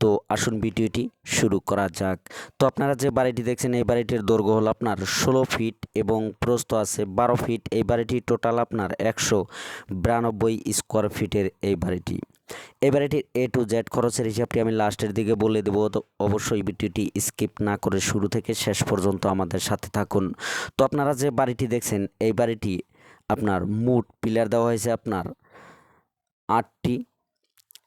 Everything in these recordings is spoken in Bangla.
তো আসুন ভিডিওটি শুরু করা যাক। তো আপনারা যে বাড়িটি দেখছেন, এই বাড়িটির দৈর্ঘ্য হলো আপনার ষোলো ফিট এবং প্রস্থ আছে বারো ফিট। এই বাড়িটি টোটাল আপনার একশো বিরানব্বই স্কোয়ার ফিটের এই বাড়িটি। এই বাড়িটির এ টু জেড খরচের হিসাবটি আমি লাস্টের দিকে বলে দেবো। তো অবশ্যই ভিডিওটি স্কিপ না করে শুরু থেকে শেষ পর্যন্ত আমাদের সাথে থাকুন। তো আপনারা যে বাড়িটি দেখছেন, এই বাড়িটি আপনার মুট পিলার দেওয়া হয়েছে আপনার আটটি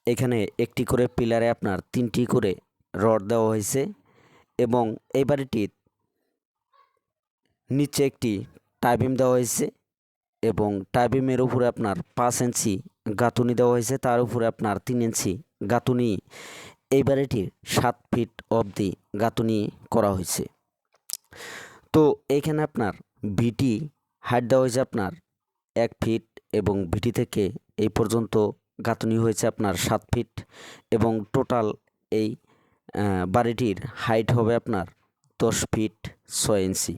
এখানে একটি করে পিলারে আপনার তিনটি করে রড দেওয়া হয়েছে এবং এই বাড়িটির নিচে একটি টাইবিম দেওয়া হয়েছে এবং টাইবিমের উপরে আপনার পাঁচ ইঞ্চি গাঁথুনি দেওয়া হয়েছে। তার উপরে আপনার তিন ইঞ্চি গাঁথুনি। এই বাড়িটির সাত ফিট অবধি গাঁথুনি করা হয়েছে। তো এইখানে আপনার ভিটি হাইট দেওয়া হয়েছে আপনার এক ফিট এবং ভিটি থেকে এই পর্যন্ত গাঁথনি হয়েছে আপনার সাত ফিট এবং টোটাল এই বাড়িটির হাইট হবে আপনার দশ ফিট ছয় ইঞ্চি।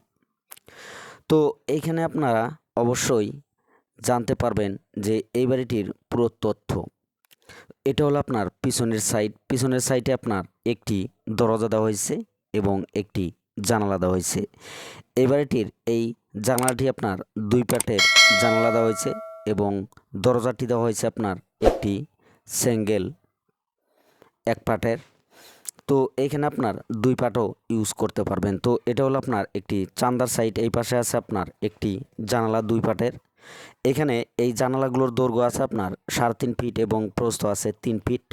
তো এইখানে আপনারা অবশ্যই জানতে পারবেন যে এই বাড়িটির পুরো তথ্য। এটা হলো আপনার পিছনের সাইড। পিছনের সাইডে আপনার একটি দরজা দেওয়া হয়েছে এবং একটি জানালা দেওয়া হয়েছে। এই বাড়িটির এই জানালাটি আপনার দুই পাটের জানালা দেওয়া হয়েছে এবং দরজাটি দেওয়া হয়েছে আপনার একটি সিঙ্গেল এক পাটের। তো এইখানে আপনার দুই পাটও ইউজ করতে পারবেন। তো এটা হলো আপনার একটি চান্দার সাইড, এই পাশে আছে আপনার একটি জানালা দুই পাটের। এখানে এই জানালাগুলোর দৈর্ঘ্য আছে আপনার সাড়ে তিন ফিট এবং প্রস্থ আছে তিন ফিট।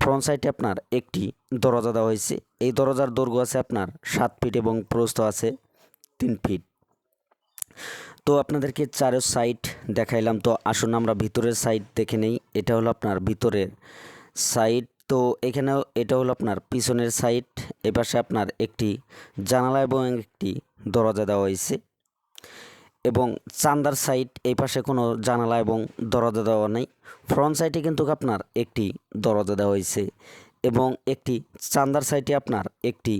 ফ্রন্ট সাইডে আপনার একটি দরজা দেওয়া হয়েছে। এই দরজার দৈর্ঘ্য আছে আপনার সাত ফিট এবং প্রস্থ আছে তিন ফিট। তো আপনাদেরকে চারো সাইড দেখাইলাম। তো আসুন আমরা ভিতরের সাইড দেখে নেই। এটা হলো আপনার ভিতরের সাইড তো এখানেও এটা হলো আপনার পিছনের সাইড এপাশে আপনার একটি জানালা এবং একটি দরজা দেওয়া হয়েছে। এবং চান্দার সাইড এই পাশে কোনো জানালা এবং দরজা দেওয়া নেই। ফ্রন্ট সাইডে কিন্তু আপনার একটি দরজা দেওয়া হয়েছে এবং একটি চান্দার সাইডে আপনার একটি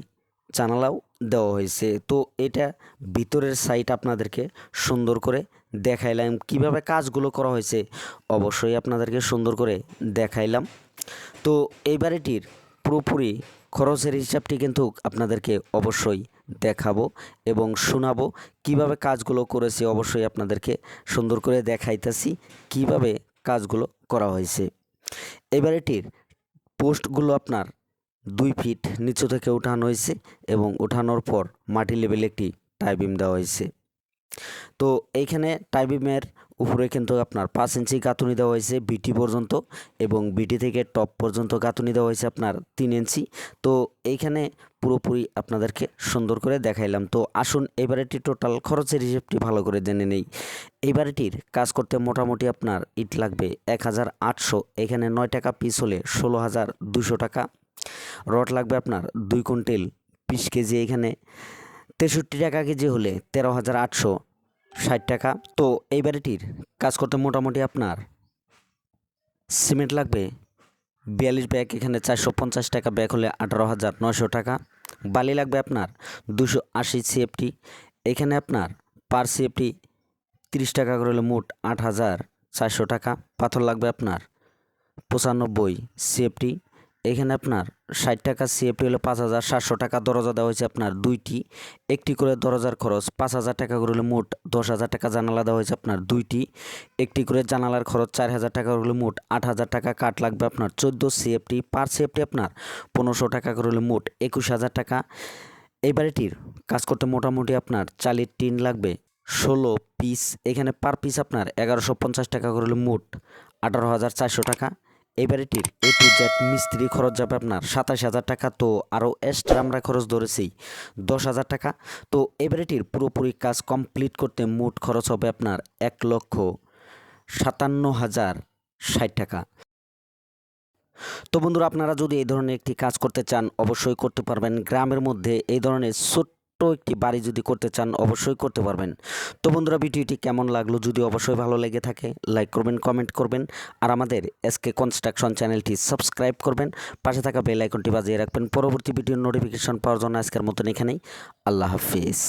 জানালাও দেওয়া হয়েছে। তো এটা ভিতরের সাইট আপনাদেরকে সুন্দর করে দেখাইলাম। কীভাবে কাজগুলো করা হয়েছে অবশ্যই আপনাদেরকে সুন্দর করে দেখাইলাম। তো এই বাড়িটির পুরোপুরি খরচের হিসাবটি কিন্তু আপনাদেরকে অবশ্যই দেখাবো এবং শোনাবো কীভাবে কাজগুলো করেছি অবশ্যই আপনাদেরকে সুন্দর করে দেখাইতেছি কীভাবে কাজগুলো করা হয়েছে। এই বাড়িটির পোস্টগুলো আপনার দুই ফিট নিচু থেকে উঠানো হয়েছে এবং উঠানোর পর মাটি লেভেলে একটি টাইবিম দেওয়া হয়েছে। তো এইখানে টাইবিমের উপরে কিন্তু আপনার পাঁচ ইঞ্চি গাঁথুনি দেওয়া হয়েছে বিটি পর্যন্ত এবং বিটি থেকে টপ পর্যন্ত গাঁথুনি দেওয়া হয়েছে আপনার তিন ইঞ্চি। তো এইখানে পুরোপুরি আপনাদেরকে সুন্দর করে দেখাইলাম। তো আসুন এবারেটি টোটাল খরচের হিসেবটি ভালো করে জেনে নেই। এই বাড়িটির কাজ করতে মোটামুটি আপনার ইট লাগবে এক হাজার আটশো। এখানে নয় টাকা পিস হলে ষোলো হাজার দুশো টাকা। রড লাগবে আপনার দুই কুইন্টেল বিশ কেজি এখানে। তেষট্টি টাকা কেজি হলে তেরো হাজার আটশো ষাট টাকা। তো এই বাড়িটির কাজ করতে মোটামুটি আপনার সিমেন্ট লাগবে বিয়াল্লিশ ব্যাগ, এখানে চারশো পঞ্চাশ টাকা ব্যাগ হলে আঠারো হাজার নশো টাকা। বালি লাগবে আপনার দুশো আশি সিএফটি, এখানে আপনার পার সিএফটি তিরিশ টাকা করে হলে মোট আট হাজার চারশো টাকা। পাথর লাগবে আপনার পঁচানব্বই সিএফটি এখানে আপনার ষাট টাকা সিএফটি হলে পাঁচ হাজার সাতশো টাকা দরজা দেওয়া হয়েছে আপনার দুইটি। একটি করে দরজার খরচ পাঁচ হাজার টাকা করে হলে মোট দশ হাজার টাকা, জানালা দেওয়া হয়েছে আপনার দুইটি। একটি করে জানালার খরচ চার হাজার টাকা করে মোট আট হাজার টাকা কাঠ লাগবে আপনার চোদ্দ সিএফটি পার সিএফটি আপনার পনেরোশো টাকা করে হলে মোট একুশ হাজার টাকা। এই বাড়িটির কাজ করতে মোটামুটি আপনার চালের টিন লাগবে ষোলো পিস এখানে পার পিস আপনার এগারোশো পঞ্চাশ টাকা করে মোট আঠারো হাজার চারশো টাকা। এই বাড়িটির এ টু জেড মিস্ত্রি খরচ যাবে আপনার সাতাশ হাজার টাকা, তো আরও এক্সট্রা আমরা খরচ ধরেছি দশ হাজার টাকা। তো এই বাড়িটির পুরোপুরি কাজ কমপ্লিট করতে মোট খরচ হবে আপনার এক লক্ষ সাতান্ন হাজার ষাট টাকা। তো বন্ধুরা, আপনারা যদি এই ধরনের একটি কাজ করতে চান, অবশ্যই করতে পারবেন। গ্রামের মধ্যে এই ধরনের ছোট্ট একটি বাড়ি যদি করতে চান, অবশ্যই করতে পারবেন। তো বন্ধুরা, ভিডিওটি কেমন লাগল যদি অবশ্যই ভালো লেগে থাকে লাইক করবেন কমেন্ট করবেন, আর আমাদের এসকে কনস্ট্রাকশন চ্যানেলটি সাবস্ক্রাইব করবেন, পাশে থাকা বেল আইকনটি বাজিয়ে রাখবেন। পরবর্তী ভিডিওর নোটিফিকেশন পাওয়ার জন্য আজকের মতন এখানেই। আল্লাহ হাফিজ।